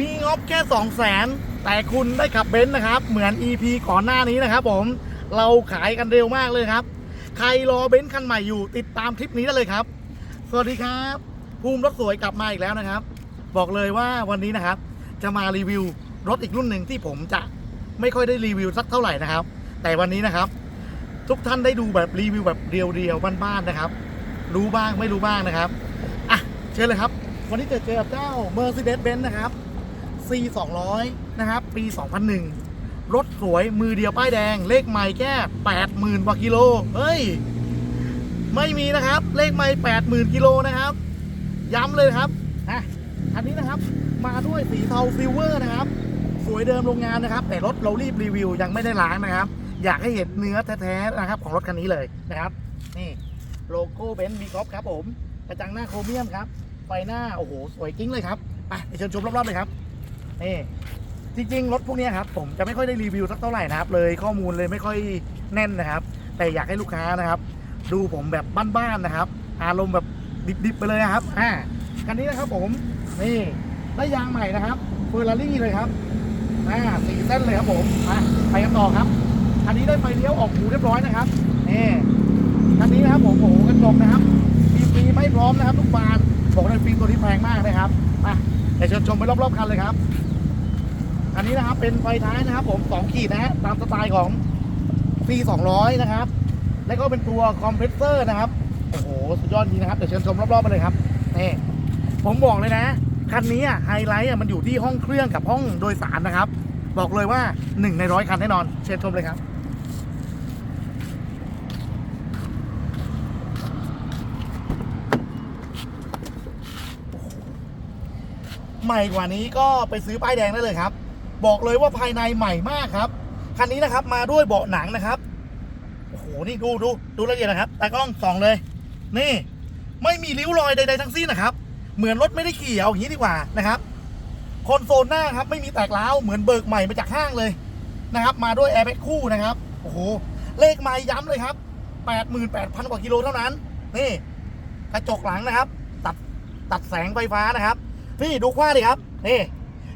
มีงบแค่2 0 0แสนแต่คุณได้ขับเบนซ์นะครับ เหมือน EP ก่อนหน้านี้นะครับผมเราขายกันเร็วมากเลยครับ ใครรอเบนซ์คันใหม่อยู่ติดตามคลิปนี้ได้เลยครับ สวัสดีครับ ภูมิรถสวยกลับมาอีกแล้วนะครับ บอกเลยว่าวันนี้นะครับ จะมารีวิวรถอีกรุ่นหนึ่งที่ผมจะไม่ค่อยได้รีวิวสักเท่าไหร่นะครับ แต่วันนี้นะครับ ทุกท่านได้ดูแบบรีวิวแบบเรียวๆบ้านๆนะครับ รู้บ้างไม่รู้บ้างนะครับอะเชิญเลยครับ วันนี้จอเจอกับเจ้า Mercedes-Benz นะครับ C 2 0 0นะครับ ปี 2001 รถสวยมือเดียวป้ายแดง เลขไม่แค่80,000กว่ากิโล เฮ้ย ไม่มีนะครับ เลขไม่80,000กิโลนะครับ ย้ำเลยครับอะอันนี้นะครับ มาด้วยสีเทาซิลเวอร์นะครับ สวยเดิมโรงงานนะครับ แต่รถเรารีบรีวิวยังไม่ได้ล้างนะครับ อยากให้เห็นเนื้อแท้ๆนะครับ ของรถคันนี้เลยนะครับ นี่โลโก้เบนซ์มีครบครับผม กระจังหน้าโครเมียมครับ ไฟหน้า โอ้โห สวยกิ้งเลยครับ ไปไปเชิญชมรอบๆเลยครับ นี่จริงๆ รถพวกนี้ครับผมจะไม่ค่อยได้รีวิวสักเท่าไหร่นะครับ เลยข้อมูลเลยไม่ค่อยแน่นนะครับ แต่อยากให้ลูกค้านะครับ ดูผมแบบบ้านๆนะครับ อารมณ์แบบดิบๆไปเลยนะครับอ่าคันนี้นะครับผมนี่ได้ยางใหม่นะครับเฟอร์รารี่เลยครับอ่าสี่เส้นเลยครับผมอะไปกันต่อครับคันนี้ได้ไฟเลี้ยวออกหูเรียบร้อยนะครับนี่คันนี้นะครับผมโอ้โหกระจกนะครับมีฟรีไม่พร้อมนะครับ ทุกบานบอกเลยฟรีตัวนี้แพงมากนะครับมา เดี๋ยวเชิญชมไปรอบๆคันเลยครับ อันนี้นะครับเป็นไฟท้ายนะครับผมสองขีดนะฮะตามสไตล์ของ C 200นะครับ แล้วก็เป็นตัวคอมเพรสเซอร์นะครับ โอ้โห สุดยอดจริงนะครับ เดี๋ยวเชิญชมรอบๆไปเลยครับนี่ผมบอกเลยนะ คันนี้อะไฮไลท์อะมันอยู่ที่ห้องเครื่องกับห้องโดยสารนะครับ บอกเลยว่าหนึ่งในร้อยคันแน่นอน เชิญชมเลยครับ ใหม่กว่านี้ก็ไปซื้อป้ายแดงได้เลยครับ บอกเลยว่าภายในใหม่มากครับ คันนี้นะครับมาด้วยเบาะหนังนะครับ โอ้โห นี่ดูดูดูละเอียดนะครับ ตากล้องส่องเลย นี่ ไม่มีริ้วรอยใดๆทั้งสิ้นนะครับ เหมือนรถไม่ได้ขี่เอาอย่างนี้ดีกว่านะครับ คอนโซลหน้าครับไม่มีแตกร้าวเหมือนเบิกใหม่มาจากห้างเลยนะครับ มาด้วยแอร์แบ็กคู่นะครับ โอ้โห เลขไม้ย้ำเลยครับ88,000กว่ากิโลเท่านั้น นี่ กระจกหลังนะครับ ตัดตัดแสงไฟฟ้านะครับ นี่ดูคว้าดิครับนี่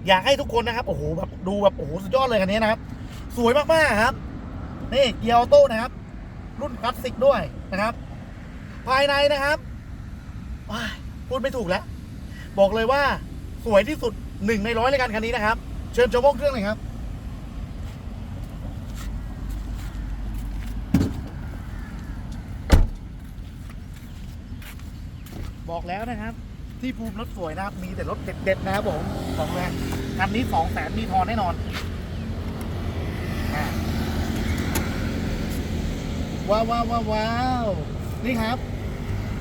อยากให้ทุกคนนะครับโอ้โหแบบดูแบบโอ้โหสุดยอดเลยคันนี้นะครับ สวยมากๆครับ นี่เกียร์ออโต้นะครับ รุ่นคลาสสิกด้วยนะครับ ภายในนะครับว้ายพูดไม่ถูกแล้ว บอกเลยว่าสวยที่สุดหนึ่งในร้อยเลยกันคันนี้นะครับ เชิญชมห้องเครื่องเลยครับบอกแล้วนะครับ ที่ภูมิรถสวยนะครับ มีแต่รถเด็ดๆนะครับผมบอกเลยคันนี้สองแสนมีทอนแน่นอนว้าวว้าวว้าวาวนี่ครับ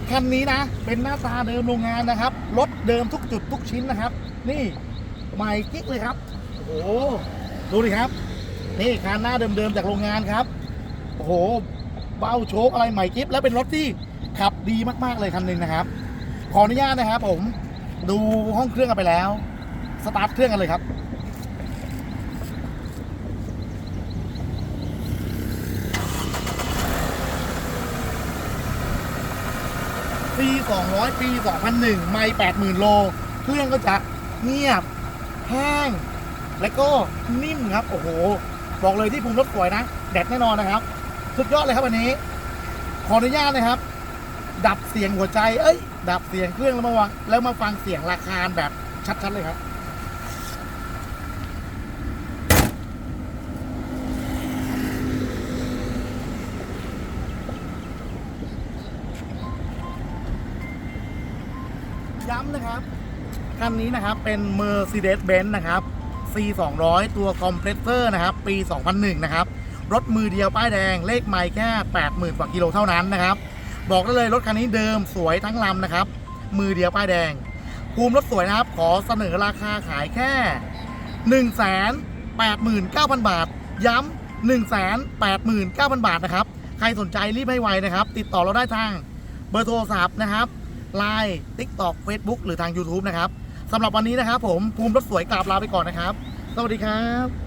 คันนี้นะ เป็นหน้าตาเดิมโรงงานนะครับ รถเดิมทุกจุดทุกชิ้นนะครับ นี่ใหม่กิ๊กเลยครับ โอ้ดูดิครับ นี่คันหน้าเดิมๆจากโรงงานครับ โอ้โหเบ้าโชคอะไรใหม่กิ๊บแล้วเป็นรถที่ขับดีมากๆเลยคันหนึ่งนะครับ ขออนุญาตนะครับผมดูห้องเครื่องกันไปแล้ว สตาร์ทเครื่องกันเลยครับ ปี 200 ปี 2001 ไม่ 80,000 โล เครื่องก็จะเงียบ แห้ง และก็นิ่มครับ โอ้โห บอกเลยที่ภูมิรถสวยนะ แดดแน่นอนนะครับ สุดยอดเลยครับวันนี้ ขออนุญาตนะครับ ดับเสียงหัวใจ เอ้ย ดับเสียงเครื่องแล้วมาวางแล้วมาฟังเสียงราคาแบบชัดๆเลยครับย้ำนะครับ คันนี้นะครับเป็น Mercedes-Benz นะครับ C 200ตัวคอมเพรสเซอร์นะครับ ปี 2001 นะครับ รถมือเดียวป้ายแดงเลขไม่แค่ 80,000 กว่ากิโลเท่านั้นนะครับ บอกได้เลยรถคันนี้เดิมสวยทั้งลำนะครับ มือเดียวป้ายแดง ภูมิรถสวยนะครับ ขอเสนอราคาขายแค่ 1 8 9 0 0 0 บาท ย้ำ 1 8 9 0 0 0 บาทนะครับ ใครสนใจรีบให้ไวนะครับ ติดต่อเราได้ทางเบอร์โทรศัพท์นะครับ Line TikTok Facebook หรือทาง YouTube นะครับสำหรับวันนี้นะครับผมภูมิรถสวยกราบลาไปก่อนนะครับ สวัสดีครับ